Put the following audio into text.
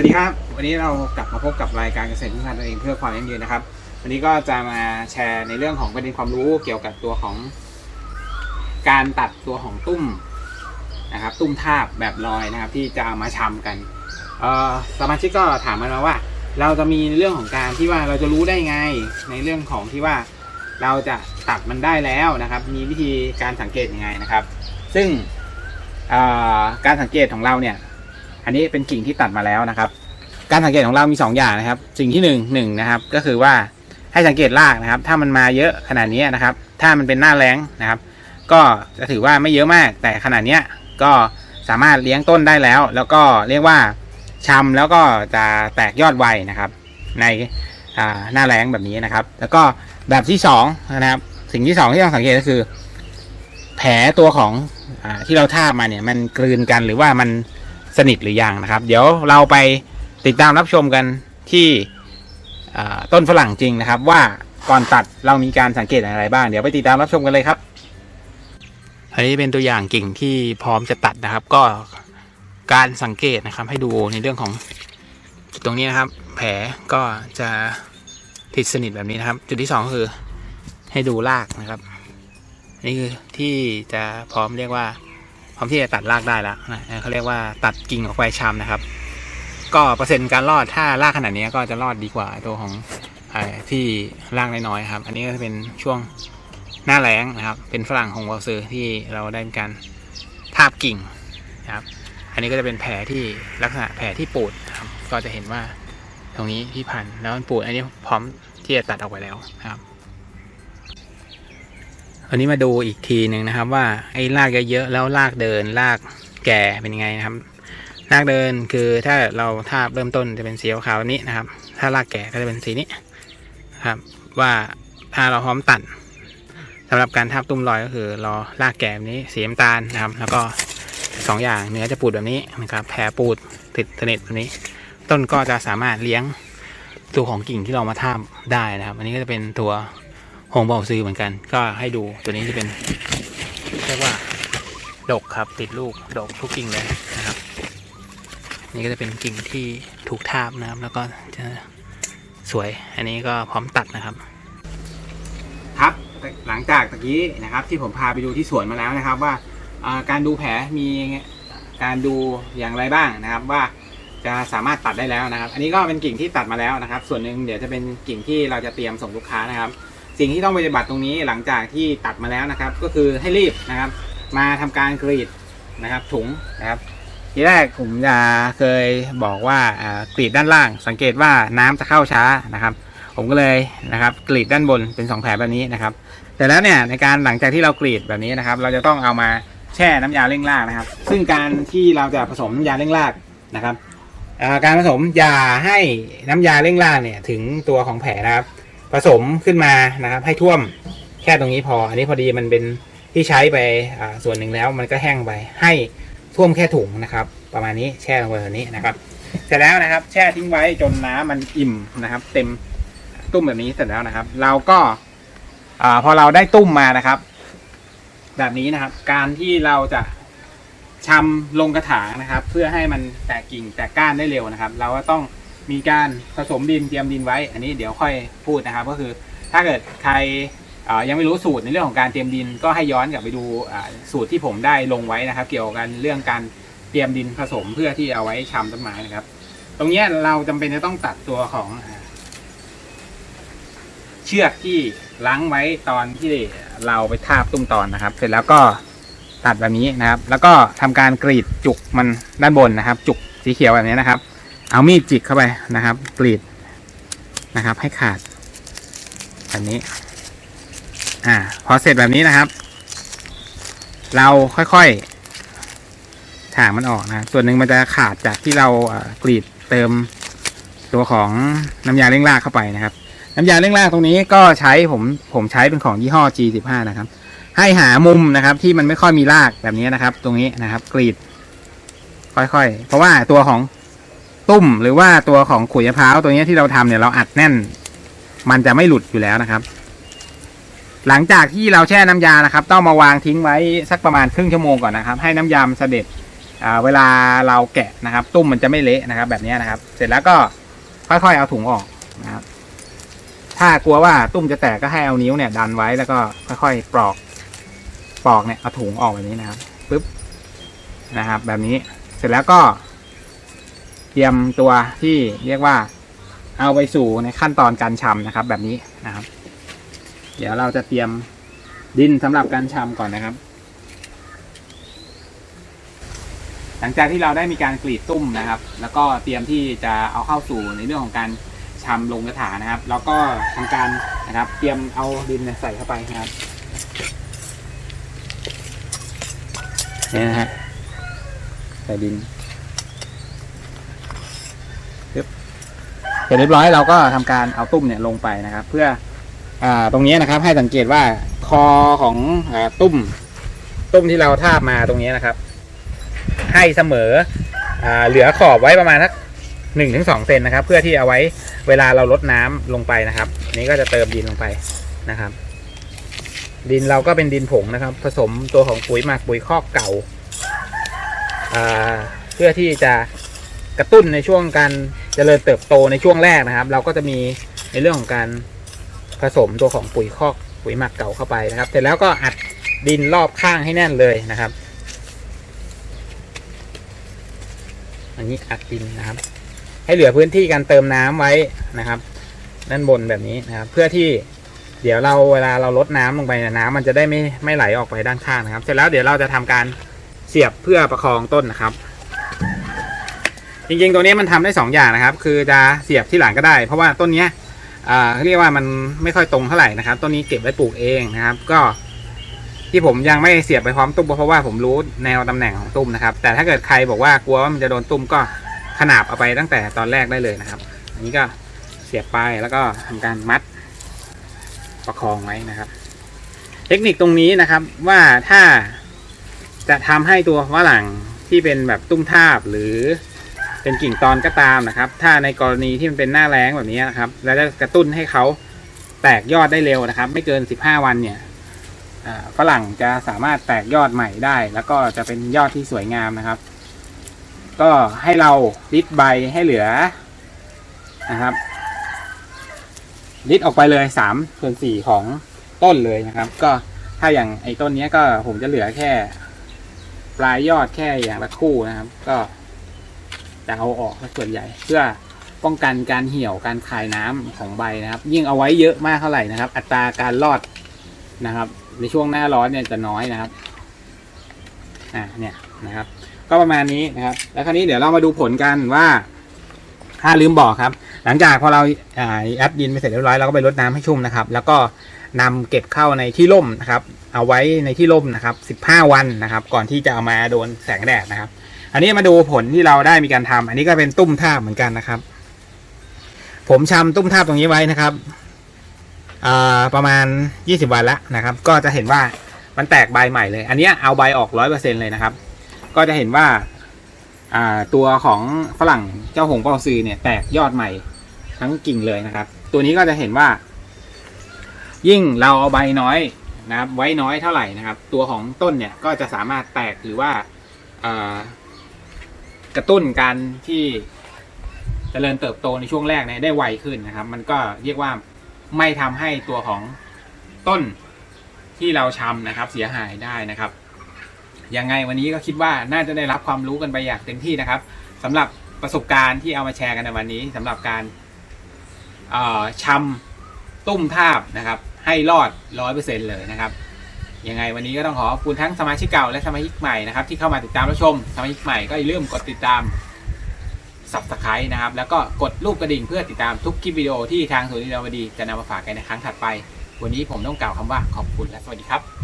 วัสดีครับ วันนี้เรากลับมาพบกับรายการเกษตรพึ่งพันตัวเองเพื่อความยั่งยืนนะครับ วันนี้ก็จะมาแชร์ในเรื่องของประเด็นความรู้เกี่ยวกับตัวของ การตัดตัวของตุ้มนะครับ ตุ้มทาบแบบลอยนะครับ ที่จะเอามาชำกันเอ่อสมาชิกก็ถามมาว่า เราจะมีเรื่องของการที่ว่าเราจะรู้ได้ไงในเรื่องของที่ว่าเราจะตัดมันได้แล้วนะครับ มีวิธีการสังเกตยังไงนะครับ ซึ่งการสังเกตของเราเนี่ย อันนี้เป็นกิ่งที่ตัดมาแล้วนะครับ การสังเกตของเรามี 2 อย่างนะครับ สิ่งที่1นึ่งหนึ่งนะครับก็คือว่าให้สังเกตรากนะครับ ถ้ามันมาเยอะขนาดนี้นะครับ ถ้ามันเป็นหน้าแรงนะครับ ก็จะถือว่าไม่เยอะมาก แต่ขนาดนี้ก็สามารถเลี้ยงต้นได้แล้ว แล้วก็เรียกว่าชำแล้วก็จะแตกยอดไวนะครับ ในหน้าแรงแบบนี้นะครับ แล้วก็แบบที่2นะครับสิ่งที่ 2 ที่ต้องสังเกตก็คือ แผลตัวของอที่เราทาบมาเนี่ย มันกลืนกันหรือว่ามัน สนิทหรือยังนะครับ เดี๋ยวเราไปติดตามรับชมกันที่ต้นฝรั่งจริงนะครับ ว่าก่อนตัดเรามีการสังเกตอะไรบ้าง เดี๋ยวไปติดตามรับชมกันเลยครับ อันนี้เป็นตัวอย่างกิ่งที่พร้อมจะตัดนะครับ ก็การสังเกตนะครับ ให้ดูในเรื่องของจุดตรงนี้นะครับ แผลก็จะติดสนิทแบบนี้นะครับ จุดที่สองคือให้ดูรากนะครับ นี่คือที่จะพร้อมเรียกว่า ร้อมที่จะตัดรากได้แล้วนะเขาเรียกว่าตัดกิ่งออกไปชำนะครับ ก็เปอร์เซ็นต์การรอดถ้ารากขนาดนี้ก็จะรอดดีกว่าตัวของอที่รากน้อยๆครับ อันนี้ก็จะเป็นช่วงหน้าแล้งนะครับ เป็นฝรั่งของวอลซือที่เราได้มีการทาบกิ่งนะครับ อันนี้ก็จะเป็นแผลที่ลักษณะแผลที่ปูดนะครับ ก็จะเห็นว่าตรงนี้ที่พันแล้วมันปูดอันนี้พร้อมที่จะตัดออกไปแล้วนะครับ วันนี้มาดูอีกทีหนึ่งนะครับ ว่าไอ้รากเยอะๆแล้วรากเดินรากแก่เป็นยังไงนะครับรากเดินคือถ้าเราทาบเริ่มต้นจะเป็นสีขาวนี้นะครับ ถ้ารากแก่ก็จะเป็นสีนี้ครับ ว่าถ้าเราพร้อมตัดสำหรับการทาบตุ้มรอยก็คือรอรากแก่แบบนี้สีน้ำตาลนะครับ แล้วก็สองอย่างเนื้อจะปูดแบบนี้นะครับแผลปูดติดสนิทแบบนี้ ต้นก็จะสามารถเลี้ยงตัวของกิ่งที่เรามาทาบได้นะครับ อันนี้ก็จะเป็นตัว หงเบาซื้อเหมือนกัน ก็ให้ดูตัวนี้จะเป็นเรียกว่าดกครับติดลูกดกทุกกิ่งเลยนะครับ นี่ก็จะเป็นกิ่งที่ถูกทาบนะครับ แล้วก็จะสวย อันนี้ก็พร้อมตัดนะครับ ครับหลังจากตะกี้นะครับ ที่ผมพาไปดูที่สวนมาแล้วนะครับ ว่าอ่าการดูแผลมีการดูอย่างไรบ้างนะครับ ว่าจะสามารถตัดได้แล้วนะครับ อันนี้ก็เป็นกิ่งที่ตัดมาแล้วนะครับ ส่วนหนึ่งเดี๋ยวจะเป็นกิ่งที่เราจะเตรียมส่งลูกค้านะครับ สิ่งที่ต้องปฏิบัติตรงนี้หลังจากที่ตัดมาแล้วนะครับ ก็คือให้รีบนะครับ มาทำการกรีดนะครับ ถุงนะครับทีแรกผมจะเคยบอกว่ากรีดด้านล่าง สังเกตว่าน้ำจะเข้าช้านะครับ ผมก็เลยนะครับกรีดด้านบนเป็นสองแผลแบบนี้นะครับแต่แล้วเนี่ยในการหลังจากที่เรากรีดแบบนี้นะครับ เราจะต้องเอามาแช่น้ำยาเร่งรากนะครับ ซึ่งการที่เราจะผสมน้ำยาเร่งรากนะครับการผสมอย่าให้น้ำยาเร่งรากเนี่ยถึงตัวของแผลนะครับ ผสมขึ้นมานะครับ ให้ท่วมแค่ตรงนี้พอ อันนี้พอดีมันเป็นที่ใช้ไปส่วนหนึ่งแล้วมันก็แห้งไปให้ท่วมแค่ถุงนะครับ ประมาณนี้แช่ลงไปแบบนี้นะครับ เสร็จแล้วนะครับ แช่ทิ้งไว้จนน้ำมันอิ่มนะครับ เต็มตุ้มแบบนี้เสร็จแล้วนะครับ เราก็อพอเราได้ตุ้มมานะครับ แบบนี้นะครับ การที่เราจะชำลงกระถางนะครับ เพื่อให้มันแตกกิ่งแตกก้านได้เร็วนะครับ เราก็ต้อง มีการผสมดินเตรียมดินไว้ อันนี้เดี๋ยวค่อยพูดนะครับ ก็คือถ้าเกิดใครยังไม่รู้สูตรในเรื่องของการเตรียมดินก็ให้ย้อนกลับไปดูสูตรที่ผมได้ลงไว้นะครับ เกี่ยวกับเรื่องการเตรียมดินผสมเพื่อที่เอาไว้ชำต้นไม้นะครับ ตรงนี้เราจำเป็นจะต้องตัดตัวของเชือกที่ล้างไว้ตอนที่เราไปทาบตุ้มตอนนะครับ เสร็จแล้วก็ตัดแบบนี้นะครับ แล้วก็ทำการกรีดจุกมันด้านบนนะครับ จุกสีเขียวแบบนี้นะครับ เอามีดจิกเข้าไปนะครับกรีดนะครับ ให้ขาดแบบนี้ อ่า พอเสร็จแบบนี้นะครับ เราค่อยๆถางมันออกนะส่วนหนึ่งมันจะขาดจากที่เราอ่ากรีดเติมตัวของน้ำยาเร่งรากเข้าไปนะครับ น้ำยาเร่งรากตรงนี้ก็ใช้ผมผมใช้เป็นของยี่ห้อ G15 นะครับ ให้หามุมนะครับ ที่มันไม่ค่อยมีรากแบบนี้นะครับ ตรงนี้นะครับ กรีด ค่อยๆ เพราะว่าตัวของ ตุ้มหรือว่าตัวของขุยมะพร้าวตัวนี้ที่เราทำเนี่ยเราอัดแน่น มันจะไม่หลุดอยู่แล้วนะครับ หลังจากที่เราแช่น้ำยานะครับ ต้องมาวางทิ้งไว้สักประมาณครึ่งชั่วโมงก่อนนะครับ ให้น้ำยามันเสด็จเวลาเราแกะนะครับ ตุ้มมันจะไม่เละนะครับ แบบนี้นะครับ เสร็จแล้วก็ค่อยๆเอาถุงออกนะครับ ถ้ากลัวว่าตุ้มจะแตกก็ให้เอานิ้วเนี่ยดันไว้แล้วก็ค่อยๆปลอกปลอกเนี่ยเอาถุงออกแบบนี้นะครับปึ๊บนะครับ แบบนี้เสร็จแล้วก็ เตรียมตัวที่เรียกว่าเอาไปสู่ในขั้นตอนการชำนะครับ แบบนี้นะครับ เดี๋ยวเราจะเตรียมดินสำหรับการชำก่อนนะครับ หลังจากที่เราได้มีการกรีดตุ้มนะครับ แล้วก็เตรียมที่จะเอาเข้าสู่ในเรื่องของการชำลงกระถานะครับ แล้วก็ทำการนะครับ เตรียมเอาดินใส่เข้าไปนะครับนี่นะฮะใส่ดินปึ๊บเสร็จเรียบร้อยเราก็ทำการเอาตุ้มเนี่ยลงไปนะครับ เพื่ออ่าตรงนี้นะครับ ให้สังเกตว่าคอของอตุ้ม ตุ้มที่เราทาบมาตรงนี้นะครับ ให้เสมออเหลือขอบไว้ประมาณสักหนึ่งถึงสองเซนนะครับ เพื่อที่เอาไว้เวลาเราลดน้ำลงไปนะครับ นี้ก็จะเติมดินลงไปนะครับ ดินเราก็เป็นดินผงนะครับ ผสมตัวของปุ๋ยหมักปุ๋ยคอกเก่าาเพื่อที่จะกระตุ้นในช่วงการ จริญเติบโตในช่วงแรกนะครับ เราก็จะมีในเรื่องของการผสมตัวของปุ๋ยคอกปุ๋ยหมักเก่าเข้าไปนะครับ เสร็จแล้วก็อัดดินรอบข้างให้แน่นเลยนะครับ อันนี้อัดดินนะครับ ให้เหลือพื้นที่การเติมน้ำไว้นะครับด้านบนแบบนี้นะครับ เพื่อที่เดี๋ยวเราเวลาเราลดน้ำลงไปเนี่ยน้ำมันจะได้ไม่ไม่ไหลออกไปด้านข้างนะครับ เสร็จแล้วเดี๋ยวเราจะทำการเสียบเพื่อประคองต้นนะครับ จริงๆตัวนี้มันทำได้สองอย่างนะครับ คือจะเสียบที่หลังก็ได้ เพราะว่าต้นเนี้ยเขาเรียกว่ามันไม่ค่อยตรงเท่าไหร่นะครับต้นนี้เก็บไว้ปลูกเองนะครับ ก็ที่ผมยังไม่เสียบไปพร้อมตุ้มเพราะว่าผมรู้แนวตำแหน่งของตุ้มนะครับ แต่ถ้าเกิดใครบอกว่ากลัวว่ามันจะโดนตุ้มก็ขนาบเอาไปตั้งแต่ตอนแรกได้เลยนะครับ อันนี้ก็เสียบไปแล้วก็ทำการมัดประคองไว้นะครับ เทคนิคตรงนี้นะครับว่าถ้าจะทำให้ตัวฝรั่งที่เป็นแบบตุ้มทาบหรือ เป็นกิ่งตอนก็ตามนะครับ ถ้าในกรณีที่มันเป็นหน้าแล้งแบบนี้นะครับ แล้วจะกระตุ้นให้เขาแตกยอดได้เร็วนะครับ ไม่เกิน 15 วันเนี่ยฝรั่งจะสามารถแตกยอดใหม่ได้ แล้วก็จะเป็นยอดที่สวยงามนะครับ ก็ให้เราลิดใบให้เหลือนะครับลิดออกไปเลย3ส่วน4ของต้นเลยนะครับ ก็ถ้าอย่างไอ้ต้นนี้ก็ผมจะเหลือแค่ ปลายยอดแค่อย่างละคู่นะครับ ก็ จะเอาออกส่วนใหญ่ เพื่อป้องกันการเหี่ยวการคายน้ำของใบนะครับ ยิ่งเอาไว้เยอะมากเท่าไหร่นะครับ อัตราการรอดนะครับ ในช่วงหน้าร้อนเนี่ยจะน้อยนะครับอ่าเนี่ยนะครับ ก็ประมาณนี้นะครับ แล้วคราวนี้เดี๋ยวเรามาดูผลกันว่าถ้าลืมบอกครับ หลังจากพอเราอ่าแอดดินไปเสร็จเรียบร้อยเราก็ไปรดน้ำให้ชุ่มนะครับ แล้วก็นำเก็บเข้าในที่ร่มนะครับ เอาไว้ในที่ร่มนะครับ 15 วันนะครับ ก่อนที่จะเอามาโดนแสงแดดนะครับ อันนี้มาดูผลที่เราได้มีการทำอันนี้ก็เป็นตุ้มท่าเหมือนกันนะครับ ผมชำตุ้มท่าตรงนี้ไว้นะครับประมาณ 20 วันละนะครับ ก็จะเห็นว่ามันแตกใบใหม่เลย อันนี้เอาใบออกร้อยเปอร์เซ็นเลยนะครับ ก็จะเห็นว่าตัวของฝรั่งเจ้าหงเปาซือเนี่ยแตกยอดใหม่ทั้งกิ่งเลยนะครับ ตัวนี้ก็จะเห็นว่า ยิ่งเราเอาใบน้อยนะครับ ไว้น้อยเท่าไหร่นะครับ ตัวของต้นเนี่ยก็จะสามารถแตกหรือว่า กระตุ้นการที่จเจริญเติบโตในช่วงแรกเนี่ยได้ไวขึ้นนะครับ มันก็เรียกว่าไม่ทำให้ตัวของต้นที่เราชำนะครับ เสียหายได้นะครับยังไงวันนี้ก็คิดว่าน่าจะได้รับความรู้กันไปอย่างเต็มที่นะครับสำหรับประสบการณ์ที่เอามาแชร์กันในวันนี้สำหรับการเอ่อชำตุ้มทาบนะครับ ให้รอดร้อยเปอร์เซ็นเลยนะครับ ยังไงวันนี้ก็ต้องขอขอบคุณทั้งสมาชิกเก่าและสมาชิกใหม่นะครับที่เข้ามาติดตามรับชม สมาชิกใหม่ก็อย่าลืมกดติดตาม subscribe นะครับแล้วก็กดรูปกระดิ่งเพื่อติดตามทุกคลิปวิดีโอที่ทางศูนย์นิรวดีจะนำมาฝากกันในครั้งถัดไป วันนี้ผมต้องกล่าวคำว่าขอบคุณและสวัสดีครับ